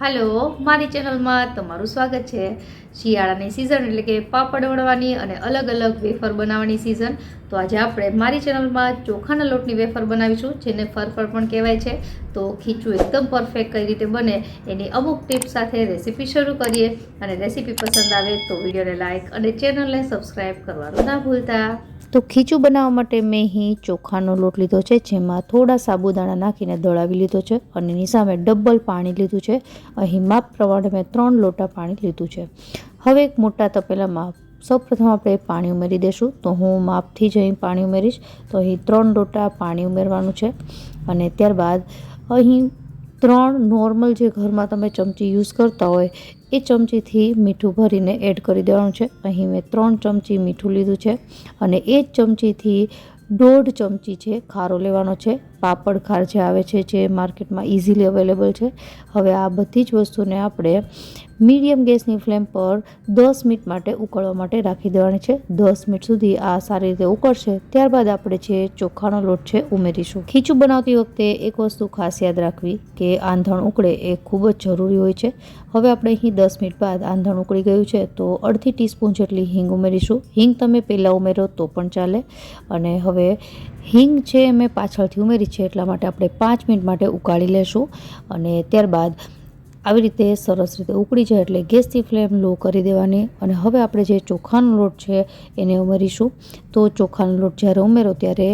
હાલો મારી ચેનલમાં તમારું સ્વાગત છે. શિયાળાની સિઝન એટલે કે પાપડ વણવાની અને અલગ અલગ વેફર બનાવવાની સિઝન તો આજે આપણે મારી ચેનલમાં ચોખાના લોટની વેફર બનાવીશું, જેને ફરફર પણ કહેવાય છે. તો ખીચું એકદમ પરફેક્ટ કઈ રીતે બને એની અમુક ટિપ્સ સાથે રેસીપી શરૂ કરીએ. અને રેસીપી પસંદ આવે તો વિડીયોને લાઇક અને ચેનલને સબસ્ક્રાઈબ કરવાનું ના ભૂલતા. તો ખીચું બનાવવા માટે મેં અહીં ચોખાનો લોટ લીધો છે, જેમાં થોડા સાબુદાણા નાખીને દળાવી લીધો છે અને એની સામે ડબલ પાણી લીધું છે. અહીં માપ પ્રમાણે મેં ત્રણ લોટા પાણી લીધું છે. હવે એક મોટા તપેલામાં સૌપ્રથમ આપણે પાણી ઉમેરી દઈશું તો હું માપથી જ અહીં પાણી ઉમેરીશ. તો અહીં ત્રણ લોટા પાણી ઉમેરવાનું છે. અને ત્યારબાદ અહીં ત્રણ નોર્મલ જે ઘરમાં તમે ચમચી યુઝ કરતા હોય, એ ચમચીથી મીઠું ભરીને એડ કરી દેવાનું છે. અહીં મેં ત્રણ ચમચી મીઠું લીધું છે. અને એ જ ચમચીથી દોઢ ચમચી છે ખારો લેવાનો છે. પાપડ ખાર જે આવે છે, જે માર્કેટમાં ઇઝીલી અવેલેબલ છે. હવે આ બધી જ વસ્તુને આપણે મીડિયમ ગેસની ફ્લેમ પર દસ મિનિટ માટે ઉકળવા માટે રાખી દેવાની છે. દસ મિનિટ સુધી આ સારી રીતે ઉકળશે. ત્યારબાદ આપણે જે ચોખાનો લોટ છે, ઉમેરીશું. ખીચું બનાવતી વખતે એક વસ્તુ ખાસ યાદ રાખવી કે આંધણ ઉકળે એ ખૂબ જ જરૂરી હોય છે. હવે આપણે અહીં દસ મિનિટ બાદ આંધણ ઉકળી ગયું છે, તો અડધી ટીસ્પૂન જેટલી હિંગ ઉમેરીશું. હિંગ તમે પહેલાં ઉમેરો તો પણ ચાલે. અને હવે હિંગ છે મેં પાછળથી ઉમેરી છે, એટલા માટે આપણે પાંચ મિનિટ માટે ઉકાળી લેશું. અને ત્યારબાદ આવી રીતે સરસ રીતે ઉકળી જાય એટલે ગેસથી ફ્લેમ લો કરી દેવાની અને હવે આપણે જે ચોખાનો લોટ છે એને ઉમેરીશું. તો ચોખાનો લોટ જ્યારે ઉમેરો ત્યારે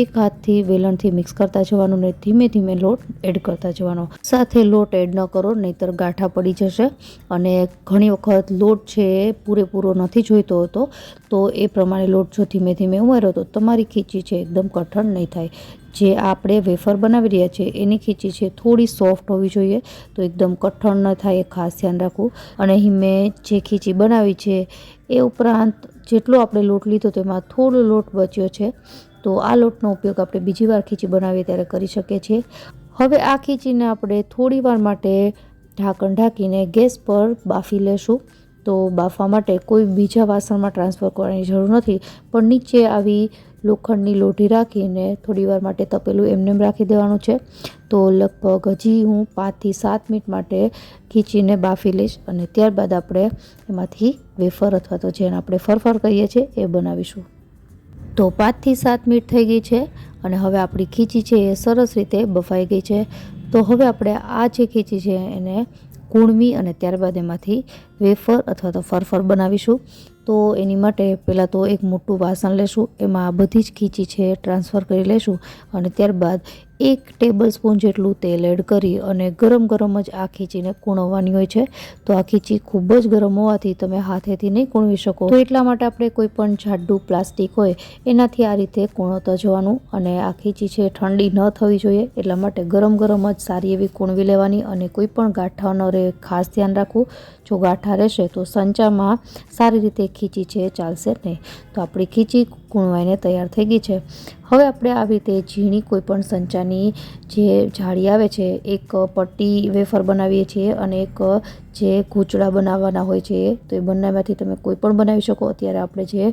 એક હાથથી વેલણથી મિક્સ કરતા જવાનું ને ધીમે ધીમે લોટ એડ કરતા જવાનો. સાથે લોટ એડ ન કરો, નહીંતર ગાંઠા પડી જશે અને ઘણી વખત લોટ છે એ પૂરેપૂરો નથી જોઈતો હોતો, તો એ પ્રમાણે લોટ જો ધીમે ધીમે ઉમેરો તો તમારી ખીચી છે એકદમ કઠણ નહીં થાય. જે આપણે વેફર બનાવી રહ્યા છીએ એની ખીચી છે. થોડી સોફ્ટ હોવી જોઈએ તો એકદમ કઠણ ન થાય, એ ખાસ ધ્યાન રાખવું. અને અહીં મેં જે ખીચી બનાવી છે એ ઉપરાંત જેટલો આપણે લોટ લીધો તેમાં થોડો લોટ બચ્યો છે. તો આ લોટનો ઉપયોગ આપણે બીજી વાર ખીચી બનાવીએ ત્યારે કરી શકીએ છીએ. હવે આ ખીચીને આપણે થોડી માટે ઢાંકણ ઢાંકીને ગેસ પર બાફી લેશું. તો બાફવા માટે કોઈ બીજા વાસણમાં ટ્રાન્સફર કરવાની જરૂર નથી. પણ નીચે આવી લોખંડની લોઢી રાખીને થોડી વાર માટે તપેલું એમનેમ રાખી દેવાનું છે. તો લગભગ હજી હું પાંચથી સાત મિનિટ માટે ખીચીને બાફી લઈશ અને ત્યારબાદ આપણે એમાંથી વેફર અથવા તો જેને આપણે ફરફર કહીએ છીએ એ બનાવીશું. તો પાંચથી સાત મિનિટ થઈ ગઈ છે અને હવે આપણી ખીચી છે એ સરસ રીતે બફાઈ ગઈ છે. તો હવે આપણે આ જે ખીચી છે એને કૂણવી અને ત્યારબાદ એમાંથી વેફર અથવા તો ફરફર બનાવીશું. તો એની માટે પહેલાં તો એક મોટું વાસણ લેશું. એમાં આ બધી જ ખીચી છે ટ્રાન્સફર કરી લેશું અને ત્યારબાદ એક ટેબલ સ્પૂન જેટલું તેલ એડ કરી અને ગરમ ગરમ જ આ ખીચીને કૂણવવાની હોય છે. તો આ ખીચી ખૂબ જ ગરમ હોવાથી તમે હાથેથી નહીં કૂણવી શકો. તો એટલા માટે આપણે કોઈ પણ જાડું પ્લાસ્ટિક હોય, એનાથી આ રીતે કૂણવતા જવાનું અને આ ખીચી છે ઠંડી ન થવી જોઈએ. એટલા માટે ગરમ ગરમ જ સારી એવી કૂણવી લેવાની અને કોઈ પણ ગાંઠા ન રહે. ખાસ ધ્યાન રાખવું, જો ગાંઠા રહેશે તો સંચામાં સારી રીતે ખીચી છે ચાલશે નહીં. તો આપણી ખીચી કૂણવાઈને તૈયાર થઈ ગઈ છે. હવે આપણે આવી રીતે ઝીણી કોઈ પણ સંચાની જે જાળી આવે છે, એક પટ્ટી વેફર બનાવીએ છીએ અને એક જે ઘૂંચળા બનાવવાના હોય છે, તો એ બંનેમાંથી તમે કોઈ પણ બનાવી શકો. અત્યારે આપણે જે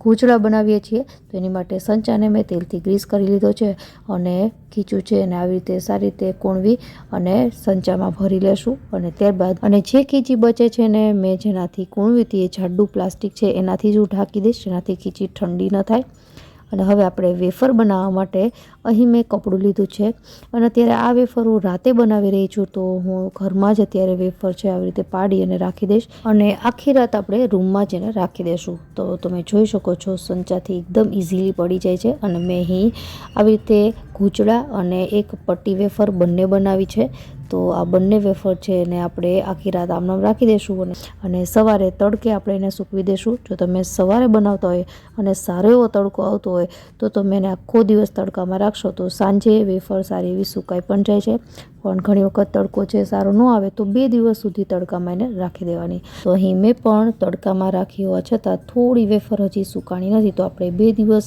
ઘૂંચળા બનાવીએ છીએ, તો એની માટે સંચાને મેં તેલથી ગ્રીસ કરી લીધો છે અને ખીચું છે એને આવી રીતે સારી રીતે કૂણવી અને સંચામાં ભરી લેશું. અને ત્યારબાદ, અને જે ખીચી બચે છે ને મેં જેનાથી કૂણવી હતી એ જાડું પ્લાસ્ટિક છે, એનાથી જ હું ઢાંકી દઈશ, જેનાથી ખીચી ઠંડી ન થાય. અને હવે આપણે વેફર બનાવવા માટે અહીં મેં કપડું લીધું છે. અને અત્યારે આ વેફર હું રાતે બનાવી રહી છું, તો હું ઘરમાં જ અત્યારે વેફર છે આવી રીતે પાડી અને રાખી દઈશ. અને આખી રાત આપણે રૂમમાં જ એને રાખી દઈશું. તો તમે જોઈ શકો છો, સંચાથી એકદમ ઇઝીલી પડી જાય છે. અને મેં અહીં આવી રીતે ઘૂંચડા અને એક પટ્ટી વેફર બંને બનાવી છે. તો આ બંને વેફર છે એને આપણે આખી રાત આમનામ રાખી દઈશું અને સવારે તડકે આપણે એને સૂકવી દઈશું જો તમે સવારે બનાવતા હોય અને સારો એવો તડકો આવતો હોય તો તમે એને આખો દિવસ તડકામાં રાખશો તો સાંજે વેફર સારી એવી સુકાઈ પણ જાય છે. પણ ઘણી વખત તડકો છે, સારો ન આવે તો બે દિવસ સુધી તડકામાં એને રાખી દેવાની. તો અહીં મેં પણ તડકામાં રાખી હોવા છતાં થોડી વેફર હજી સુકાણી નથી. તો આપણે બે દિવસ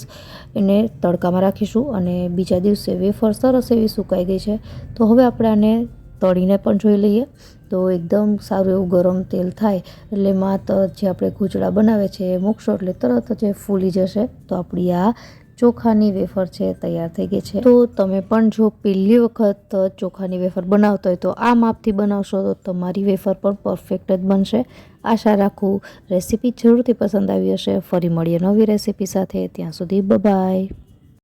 એને તડકામાં રાખીશું અને બીજા દિવસે વેફર સરસ એવી સુકાઈ ગઈ છે. તો હવે આપણે આને તળીને પણ જોઈ લઈએ. તો એકદમ સારું એવું ગરમ તેલ થાય એટલે માત જે આપણે ઘૂંચડા બનાવે છે એ મૂકશો એટલે તરત જ ફૂલી જશે. તો આપણી આ ચોખાની વેફર છે તૈયાર થઈ ગઈ છે. તો તમે પણ જો પહેલી વખત ચોખાની વેફર બનાવતો હોય તો આ માપથી બનાવશો તો તમારી વેફર પણ પરફેક્ટ જ બનશે. આશા રાખું રેસીપી જરૂરથી પસંદ આવી હશે. ફરી મળીએ નવી રેસીપી સાથે. ત્યાં સુધી બાય